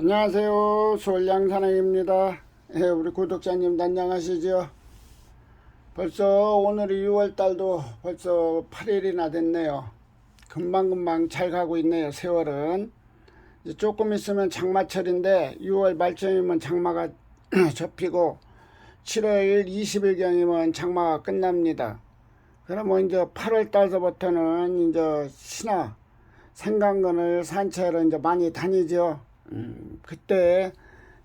안녕하세요. 솔양사랑입니다. 예, 우리 구독자님 안녕하시죠? 벌써 오늘이 6월달도 벌써 8일이나 됐네요. 금방금방 잘 가고 있네요. 세월은. 이제 조금 있으면 장마철인데 6월 말쯤이면 장마가 접히고 7월 20일경이면 장마가 끝납니다. 그러면 이제 8월 달서부터는 이제 신화 생강근을 산채로 이제 많이 다니죠. 음, 그때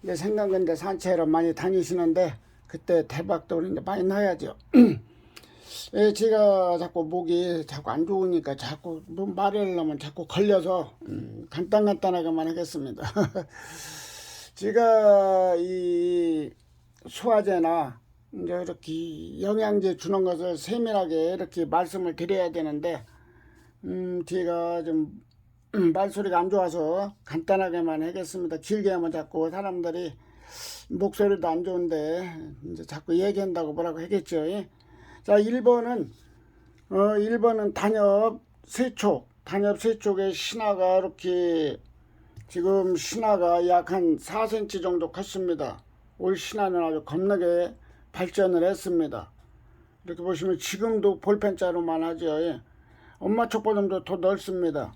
이제 생강근대 산채로 많이 다니시는데 그때 대박도 이제 많이 나야죠. 예, 제가 자꾸 목이 자꾸 안 좋으니까 자꾸 뭐 말하려면 자꾸 걸려서 음, 간단간단하게만 하겠습니다. 제가 이 소화제나 이제 이렇게 영양제 주는 것을 세밀하게 이렇게 말씀을 드려야 되는데 음, 제가 좀 음, 말소리가 안 좋아서 간단하게만 하겠습니다. 길게 하면 자꾸 사람들이 목소리도 안 좋은데 이제 자꾸 얘기한다고 뭐라고 하겠죠. 예? 자, 1번은 어, 1번은 단엽 세촉, 단엽 세촉의 신화가 이렇게 지금 신화가 약 한 4cm 정도 컸습니다. 올 신화는 아주 겁나게 발전을 했습니다. 이렇게 보시면 지금도 볼펜자로만 하죠. 예. 엄마 촉보다도 더 넓습니다.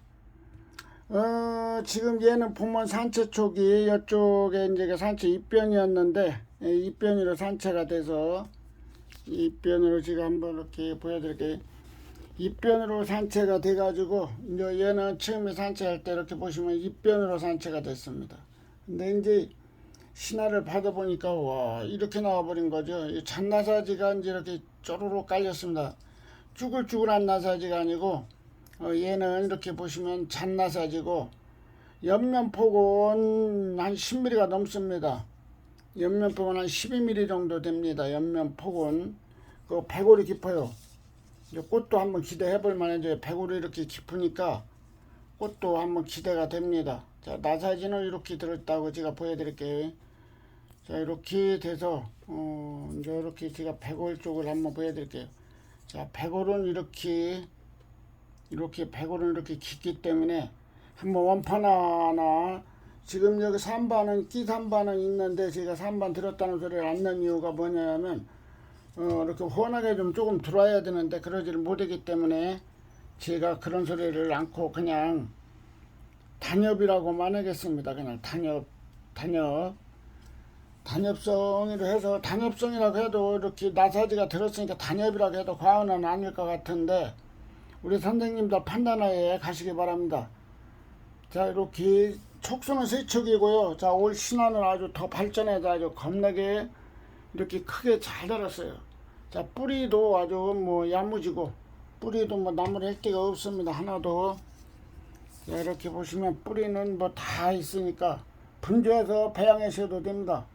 어, 지금 얘는 보면 산채 쪽이 이쪽에 이제 그 산채 입변이었는데 예, 입변으로 산채가 돼서 입변으로 지금 한번 이렇게 보여드릴게요. 입변으로 산채가 돼가지고 이제 얘는 처음에 산채할 때 이렇게 보시면 입변으로 산채가 됐습니다. 근데 이제 신화를 받아보니까 와 이렇게 나와버린 거죠. 이 잔나사지가 이제 이렇게 쪼르륵 깔렸습니다. 쭈글쭈글한 나사지가 아니고 어, 얘는 이렇게 보시면 잔나사지고 옆면폭은 한 10mm가 넘습니다. 옆면폭은 한 12mm 정도 됩니다. 옆면폭은 그 배골이 깊어요. 이제 꽃도 한번 기대해 볼 만해요. 배골이 이렇게 깊으니까 꽃도 한번 기대가 됩니다. 자 나사지는 이렇게 들었다고 제가 보여드릴게요. 자 이렇게 돼서 어, 이제 이렇게 제가 배골 쪽을 한번 보여드릴게요. 자 배골은 이렇게 이렇게 배골은 이렇게 깊기 때문에 한번 원판 하나 지금 여기 3반은 끼 3반은 있는데 제가 3반 들었다는 소리를 안 넣은 이유가 뭐냐면 어, 이렇게 훤하게 좀 조금 들어와야 되는데 그러지를 못하기 때문에 제가 그런 소리를 않고 그냥 단엽이라고만 하겠습니다. 그냥 단엽, 단엽. 단엽성이로 해서 단엽성이라고 해도 이렇게 나사지가 들었으니까 단엽이라고 해도 과언은 아닐 것 같은데 우리 선생님들 판단하에 가시기 바랍니다. 자 이렇게 촉수는 세척이고요. 자 올 신화는 아주 더 발전해서 아주 겁나게 이렇게 크게 잘 자랐어요. 자 뿌리도 아주 뭐 야무지고 뿌리도 뭐 나무를 할 데가 없습니다. 하나도 자, 이렇게 보시면 뿌리는 뭐 다 있으니까 분주해서 배양하셔도 됩니다.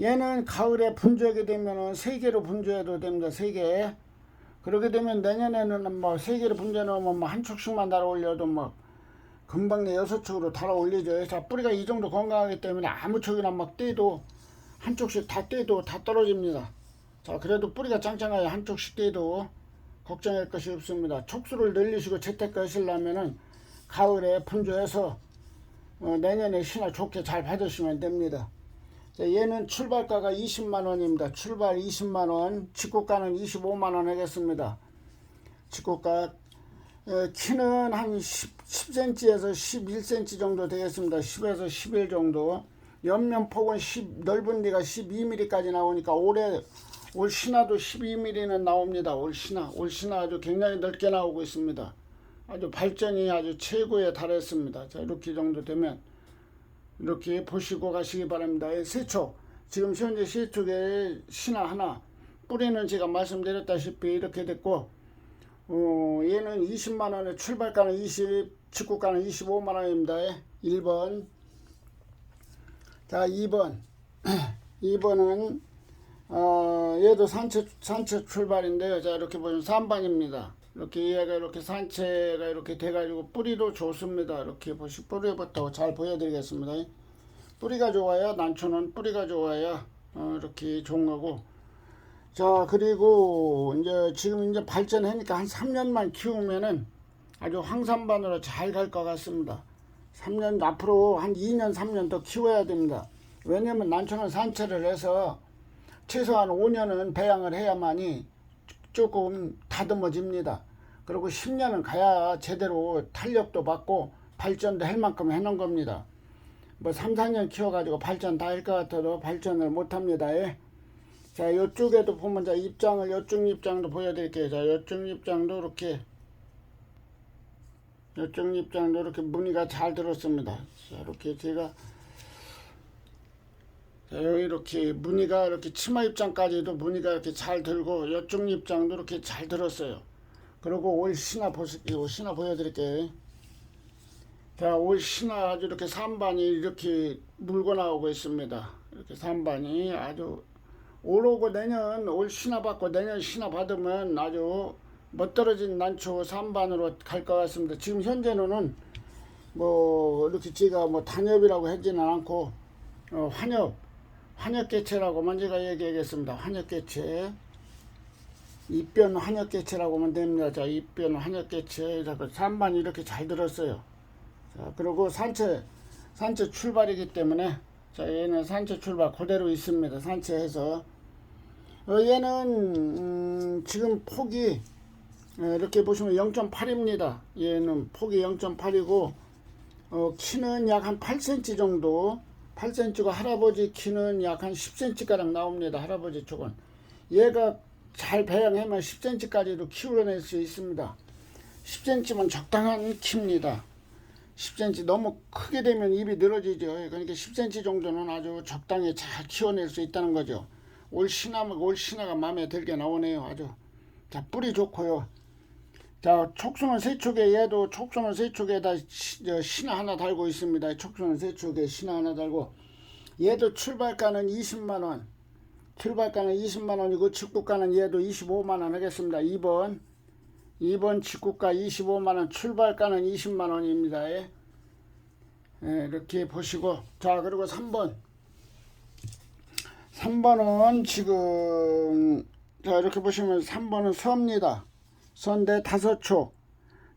얘는 가을에 분주하게 되면은 세 개로 분주해도 됩니다. 세 개. 그렇게 되면 내년에는 뭐 세 개를 분재 넣으면 뭐 한 축씩만 달아 올려도 뭐 금방 내 여섯 축으로 달아 올리죠. 자 뿌리가 이 정도 건강하기 때문에 아무 촉이나 막 떼도 한 쪽씩 다 떼도 다 떨어집니다. 자 그래도 뿌리가 짱짱하게 한 쪽씩 떼도 걱정할 것이 없습니다. 촉수를 늘리시고 재테크 하시려면은 가을에 분주해서 어, 내년에 신화 좋게 잘 받으시면 됩니다. 자, 얘는 출발가가 20만 원입니다. 출발 20만 원, 직구가는 25만 원 하겠습니다. 직구가 어, 키는 한 10, 10cm에서 11cm 정도 되겠습니다. 10에서 11 정도. 옆면 폭은 10, 넓은 데가 12mm까지 나오니까 올해 올 신화도 12mm는 나옵니다. 올 신화, 올 신화 아주 굉장히 넓게 나오고 있습니다. 아주 발전이 아주 최고에 달했습니다. 자 이렇게 정도 되면 이렇게 보시고 가시기 바랍니다. 예, 세초 지금 현재 세촉의 신화 하나 뿌리는 제가 말씀드렸다시피 이렇게 됐고 어, 얘는 20만 원에 출발가는 20 직구가는 25만 원입니다. 1번 자 2번 2번은 어, 얘도 산채 산채 출발인데요. 자 이렇게 보시면 3번입니다. 이렇게 얘가 이렇게 산채가 이렇게 돼가지고 뿌리도 좋습니다. 이렇게 보시 뿌리부터 잘 보여드리겠습니다. 뿌리가 좋아야 난초는 뿌리가 좋아야 어, 이렇게 좋은 거고. 자 그리고 이제 지금 이제 발전하니까 한 3년만 키우면은 아주 황산반으로 잘 갈 것 같습니다. 3년 앞으로 한 2년 3년 더 키워야 됩니다. 왜냐면 난초는 산채를 해서 최소한 5년은 배양을 해야만이 조금 다듬어집니다. 그리고 10년은 가야 제대로 탄력도 받고 발전도 할 만큼 해놓은 겁니다. 뭐 3, 4년 키워가지고 발전 다 할 것 같아도 발전을 못합니다. 예. 자, 이쪽에도 보면 자 입장을 이쪽 입장도 보여드릴게요. 자, 이쪽 입장도 이렇게 이쪽 입장도 이렇게 무늬가 잘 들었습니다. 자, 이렇게 제가 이렇게 무늬가 이렇게 치마 입장까지도 무늬가 이렇게 잘 들고 이쪽 입장도 이렇게 잘 들었어요. 그리고 올 신화 보실게요. 신화 보여드릴게요. 자, 올 신화 아주 이렇게 산반이 이렇게 물고 나오고 있습니다. 이렇게 산반이 아주 올 오고 내년 올 신화 받고 내년 신화 받으면 아주 멋들어진 난초 산반으로 갈 것 같습니다. 지금 현재는 뭐 이렇게 제가 뭐 단엽이라고 하지는 않고 어, 환엽 환엽개체라고만 제가 얘기하겠습니다. 환엽개체 입변 환엽개체라고만 됩니다. 자 입변 환엽개체 자, 그 산반이 이렇게 잘 들었어요. 자 그리고 산채 산채 출발이기 때문에 자 얘는 산채 출발 그대로 있습니다. 산채해서 어, 얘는 음, 지금 폭이 예, 이렇게 보시면 0.8입니다. 얘는 폭이 0.8이고 어, 키는 약 한 8cm 정도 8cm고 할아버지 키는 약 한 10cm가량 나옵니다. 할아버지 쪽은 얘가 잘 배양하면 10cm까지도 키워낼 수 있습니다. 10cm면 적당한 키입니다. 10cm 너무 크게 되면 입이 늘어지죠. 그러니까 10cm 정도는 아주 적당히 잘 키워낼 수 있다는 거죠. 올 신화가 올 신화가 마음에 들게 나오네요. 아주 자 뿌리 좋고요. 자 촉수는 세 축에 얘도 촉수는 세 축에다 시- 저 신화 하나 달고 있습니다. 촉수는 세 축에 신화 하나 달고 얘도 출발가는 20만 원. 출발가는 20만 원이고 직구가는 얘도 25만 원 하겠습니다. 2번 2번 직구가 25만 원, 출발가는 20만 원입니다. 예. 예, 이렇게 보시고 자 그리고 3번 3번은 지금 자 이렇게 보시면 3번은 서입니다. 선대 다섯 촉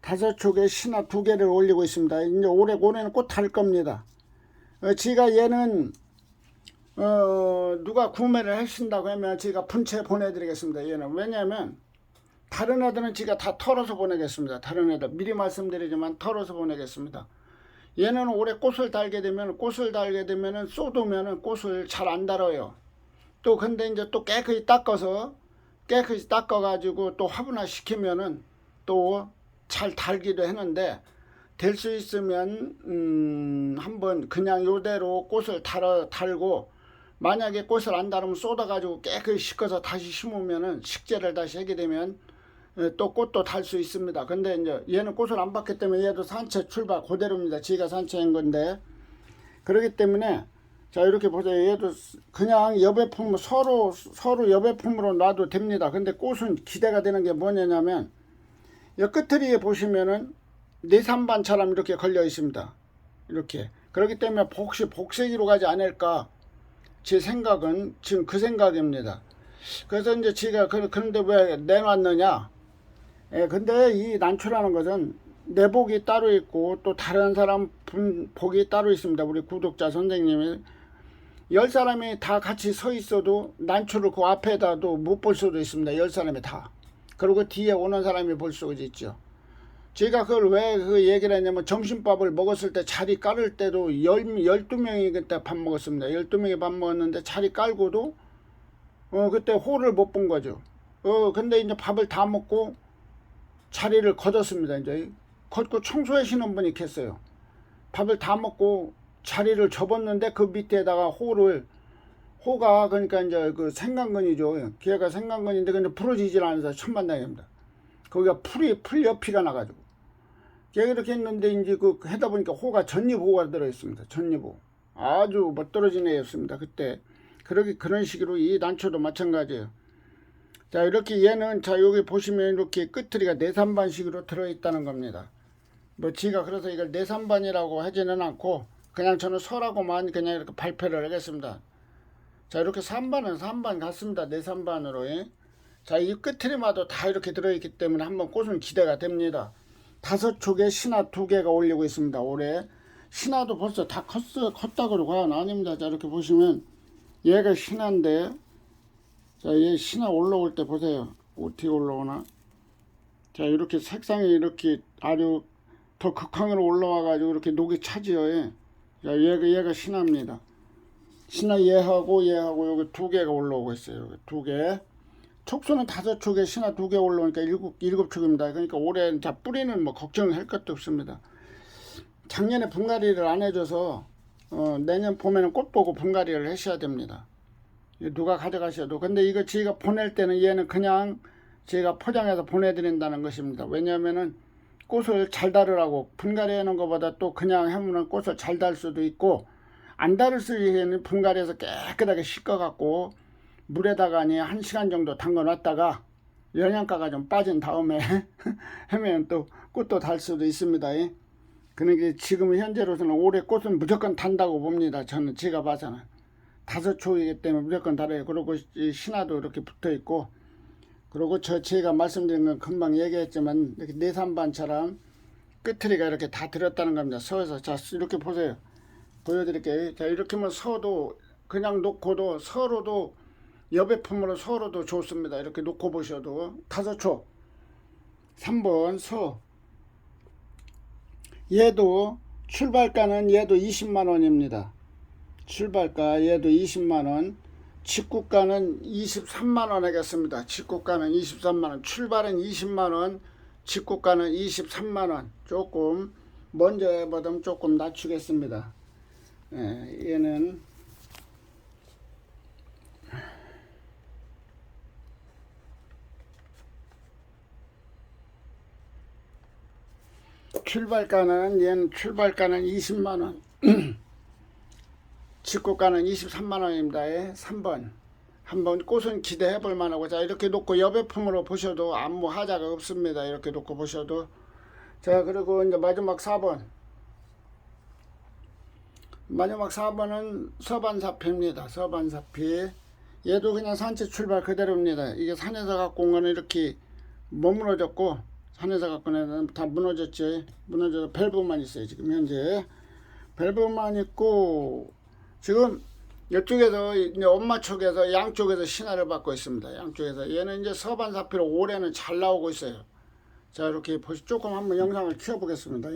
다섯 촉에 신화 두 개를 올리고 있습니다. 이제 올해 올해는 꼭 달 겁니다. 어, 지가 얘는 어, 누가 구매를 하신다고 하면 제가 분채 보내드리겠습니다. 얘는 왜냐하면 다른 애들은 제가 다 털어서 보내겠습니다. 다른 애들 미리 말씀드리지만 털어서 보내겠습니다. 얘는 올해 꽃을 달게 되면 꽃을 달게 되면은 쏟으면은 꽃을 잘 안 달아요. 또 근데 이제 또 깨끗이 닦아서 깨끗이 닦아가지고 또 화분화 시키면은 또 잘 달기도 했는데 될 수 있으면 음 한번 그냥 요대로 꽃을 달아 달고 만약에 꽃을 안 달으면 쏟아가지고 깨끗이 씻어서 다시 심으면은 식재를 다시 하게 되면 예, 또 꽃도 달 수 있습니다. 근데 이제 얘는 꽃을 안 받기 때문에 얘도 산채 출발 그대로입니다. 지가 산채인 건데 그렇기 때문에 자 이렇게 보세요. 얘도 그냥 여배품 서로 서로 여배품으로 놔도 됩니다. 근데 꽃은 기대가 되는 게 뭐냐면 이 끝트리에 보시면은 네삼반처럼 이렇게 걸려 있습니다. 이렇게 그렇기 때문에 혹시 복세기로 가지 않을까 제 생각은 지금 그 생각입니다. 그래서 이제 제가 그- 그런데 왜 내놨느냐? 예, 근데 이 난초라는 것은 내 복이 따로 있고 또 다른 사람 분 복이 따로 있습니다. 우리 구독자 선생님이 열 사람이 다 같이 서 있어도 난초를 그 앞에다도 못 볼 수도 있습니다. 열 사람이 다. 그리고 뒤에 오는 사람이 볼 수가 있죠. 제가 그걸 왜 그 얘기를 했냐면 점심밥을 먹었을 때 자리 깔을 때도 열, 열두 명이 그때 밥 먹었습니다. 열두 명이 밥 먹었는데 자리 깔고도 어, 그때 호를 못 본 거죠. 어, 근데 이제 밥을 다 먹고 자리를 걷었습니다. 이제 걷고 청소하시는 분이 계세요. 밥을 다 먹고 자리를 접었는데 그 밑에다가 호를 호가 그러니까 이제 그 생강근이죠. 걔가 생강근인데 근데 부러지질 않아서 천만 다행입니다. 거기가 풀이 풀옆이가 나가지고 걔가 이렇게 했는데 이제 그 하다 보니까 호가 전립호가 들어 있습니다. 전립호 아주 멋들어진 애였습니다. 그때 그렇게 그런 식으로 이 난초도 마찬가지예요. 자 이렇게 얘는 자 여기 보시면 이렇게 끝트리가 내삼반식으로 들어 있다는 겁니다. 뭐 지가 그래서 이걸 내삼반이라고 하지는 않고 그냥 저는 서라고만 그냥 이렇게 발표를 하겠습니다. 자 이렇게 3반은 3반 같습니다. 내삼반으로 예. 자이 끝트리마도 다 이렇게 들어있기 때문에 한번 꽃은 기대가 됩니다. 다섯 촉에 신화 두 개가 올리고 있습니다. 올해 신화도 벌써 다 컸어, 컸다고 과연 아닙니다. 자, 이렇게 보시면 얘가 신화인데, 자, 얘 신화 올라올 때 보세요. 어떻게 올라오나? 자, 이렇게 색상이 이렇게 아주 더 극한으로 올라와 가지고 이렇게 녹이 차지요. 예. 자, 얘가, 얘가 신화입니다. 신화 얘하고 얘하고 여기 두 개가 올라오고 있어요. 두 개. 촉수는 다섯 촉에 신화 두 개 올라오니까 일곱, 일곱 촉입니다. 그러니까 올해 자, 뿌리는 뭐 걱정할 것도 없습니다. 작년에 분갈이를 안 해줘서 어, 내년 봄에는 꽃 보고 분갈이를 하셔야 됩니다. 누가 가져가셔도. 근데 이거 저희가 보낼 때는 얘는 그냥 저희가 포장해서 보내드린다는 것입니다. 왜냐하면은 꽃을 잘 다르라고 분갈이 하는 것보다 또 그냥 하면은 꽃을 잘 달 수도 있고 안 다를 수에는 분갈이해서 깨끗하게 씻어갖고 물에다가 한 시간 정도 담궈 놨다가 영양가가 좀 빠진 다음에 하면 또 꽃도 달 수도 있습니다. 그러니까 지금 현재로서는 올해 꽃은 무조건 단다고 봅니다. 저는 제가 봐서는 다섯 초이기 때문에 무조건 달아요. 그리고 이 신화도 이렇게 붙어 있고 그리고 저 제가 말씀드린 건 금방 얘기했지만 이렇게 내산반처럼 끝트리가 이렇게 다 들었다는 겁니다. 서에서 자 이렇게 보세요. 보여드릴게요. 자 이렇게만 서도 그냥 놓고도 서로도 여배품으로 서로도 좋습니다. 이렇게 놓고 보셔도 다섯 초 3번 서 얘도 출발가는 얘도 20만 원입니다. 출발가 얘도 20만 원. 직구가는 23만 원 하겠습니다. 직구가는 23만 원. 출발은 20만 원. 직구가는 23만 원. 조금 먼저보다 조금 낮추겠습니다. 예, 얘는 출발가는 얘는 출발가는 20만 원. 직구가는 23만 원입니다. 예, 3번. 한번 꽃은 기대해 볼 만하고 자 이렇게 놓고 여배품으로 보셔도 아무 하자가 없습니다. 이렇게 놓고 보셔도 자 그리고 이제 마지막 4번 마지막 4번은 서반사피입니다. 서반사피 얘도 그냥 산채 출발 그대로입니다. 이게 산에서 갖고 온 거는 이렇게 머무러졌고 산에서 갖고 온 애는 다 무너졌죠. 무너져서 밸브만 있어요. 지금 현재 밸브만 있고 지금 이쪽에서 이제 엄마 쪽에서 양쪽에서 신화를 받고 있습니다. 양쪽에서 얘는 이제 서반사피로 올해는 잘 나오고 있어요. 자 이렇게 보시 조금 한번 영상을 키워보겠습니다.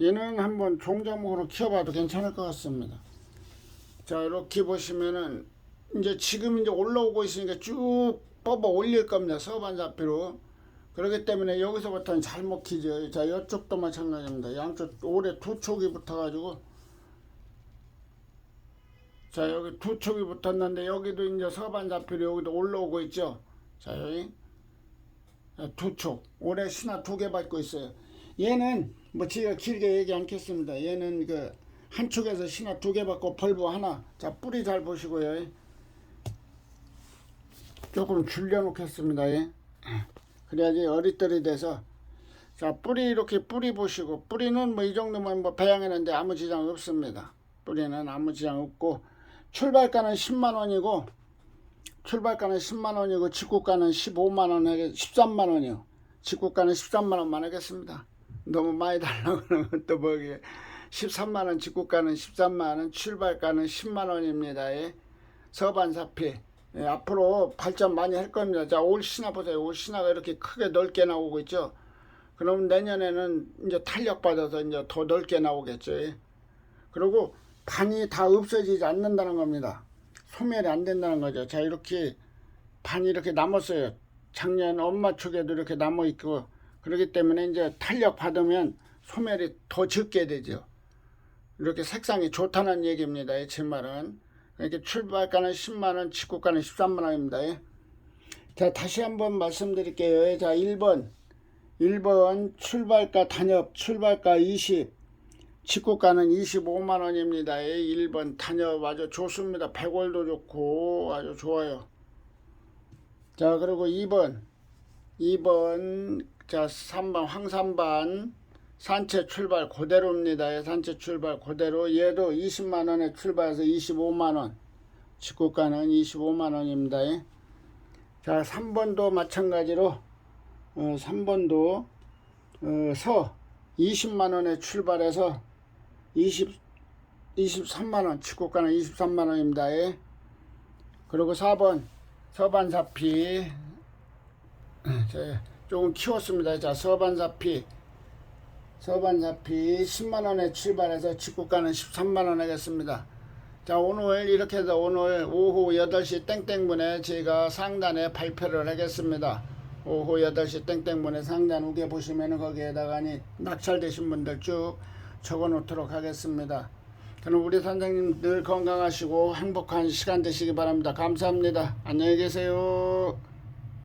얘는 한번 종자목으로 키워봐도 괜찮을 것 같습니다. 자 이렇게 보시면은 이제 지금 이제 올라오고 있으니까 쭉 뽑아 올릴 겁니다. 서반사피로. 그렇기 때문에 여기서부터는 잘 먹히죠. 자 이쪽도 마찬가지입니다. 양쪽 올해 두 촉이 붙어가지고 자 여기 두 촉이 붙었는데 여기도 이제 서반 잡히로 여기도 올라오고 있죠. 자 여기 두 촉. 올해 신화 두 개 받고 있어요. 얘는 뭐 제가 길게 얘기 않겠습니다. 얘는 그한 축에서 신화 두 개 받고 벌브 하나. 자 뿌리 잘 보시고요. 조금 줄여 놓겠습니다. 예. 그래야지 어리떨이돼서 자 뿌리 이렇게 뿌리 보시고 뿌리는 뭐 이 정도면 뭐 배양했는데 아무 지장 없습니다. 뿌리는 아무 지장 없고 출발가는 10만 원이고 출발가는 10만 원이고 직구가는 15만 원에 13만 원이요. 직구가는 13만 원만 하겠습니다. 너무 많이 달라고 그러면 또 뭐게 13만 원 직구가는 13만 원 출발가는 10만 원입니다. 예. 서반사피 예, 앞으로 발전 많이 할 겁니다. 자, 올 신화 보세요. 올 신화가 이렇게 크게 넓게 나오고 있죠. 그럼 내년에는 이제 탄력 받아서 이제 더 넓게 나오겠죠. 예. 그리고 반이 다 없어지지 않는다는 겁니다. 소멸이 안 된다는 거죠. 자, 이렇게 반이 이렇게 남았어요. 작년 엄마 쪽에도 이렇게 남아 있고 그렇기 때문에 이제 탄력 받으면 소멸이 더 적게 되죠. 이렇게 색상이 좋다는 얘기입니다. 제 말은. 이렇게 출발가는 10만 원, 직구가는 13만 원입니다. 자, 다시 한번 말씀드릴게요. 자, 1번. 1번 출발가 단엽, 출발가 20, 직구가는 25만원입니다. 1번 단엽 아주 좋습니다. 100월도 좋고 아주 좋아요. 자, 그리고 2번. 2번, 자, 3번 황산반. 산채 출발 그대로입니다. 예, 산채 출발 그대로 얘도 20만 원에 출발해서 25만 원. 직구가는 25만 원입니다. 예. 자, 3번도 마찬가지로 어, 3번도 어, 서 20만 원에 출발해서 20 23만원 치고가는 23만원입니다. 예. 그리고 4번 서반사피. 제 조금 키웠습니다. 자 서반사피. 서반사피 10만원에 출발해서 직구가는 13만원 하겠습니다. 자 오늘 이렇게 해서 오늘 오후 8시 땡땡분에 제가 상단에 발표를 하겠습니다. 오후 8시 땡땡분에 상단 우게 보시면은 거기에다가 낙찰되신 분들 쭉 적어 놓도록 하겠습니다. 그럼 우리 선생님 늘 건강하시고 행복한 시간 되시기 바랍니다. 감사합니다. 안녕히 계세요